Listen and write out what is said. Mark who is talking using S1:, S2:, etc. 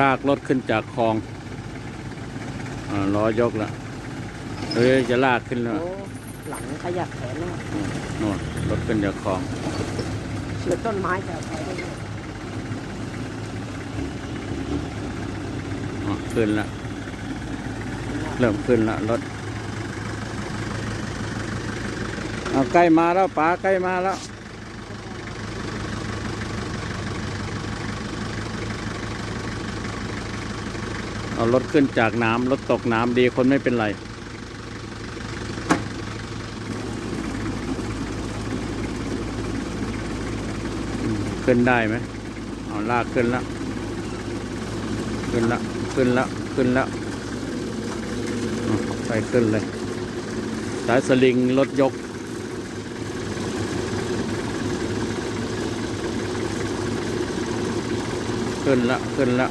S1: ลากรถขึ้นจากคลองอาล้อยกแล้วเฮ้ยจะลากขึ้นแล้ว
S2: โอ้หลังขยับแขนแล้ว
S1: นู่นรถขึ้นจากคลอง
S2: เชือต้นไม้จะไปได้ด้วย
S1: อะขึ้นแล้วเริ่มขึ้นแล้วรถเอาใกล้มาแล้วป๋าใกล้มาแล้ว เอารถขึ้นจากน้ำรถตกน้ำดีคนไม่เป็นไร ขึ้นได้ไหมเอาลากขึ้นล้วขึ้นล้วขึ้นล้วขึ้นแล้วอะไปขึ้นเลย สายสลิงรถยกขึ้นล้วขึ้นล้ว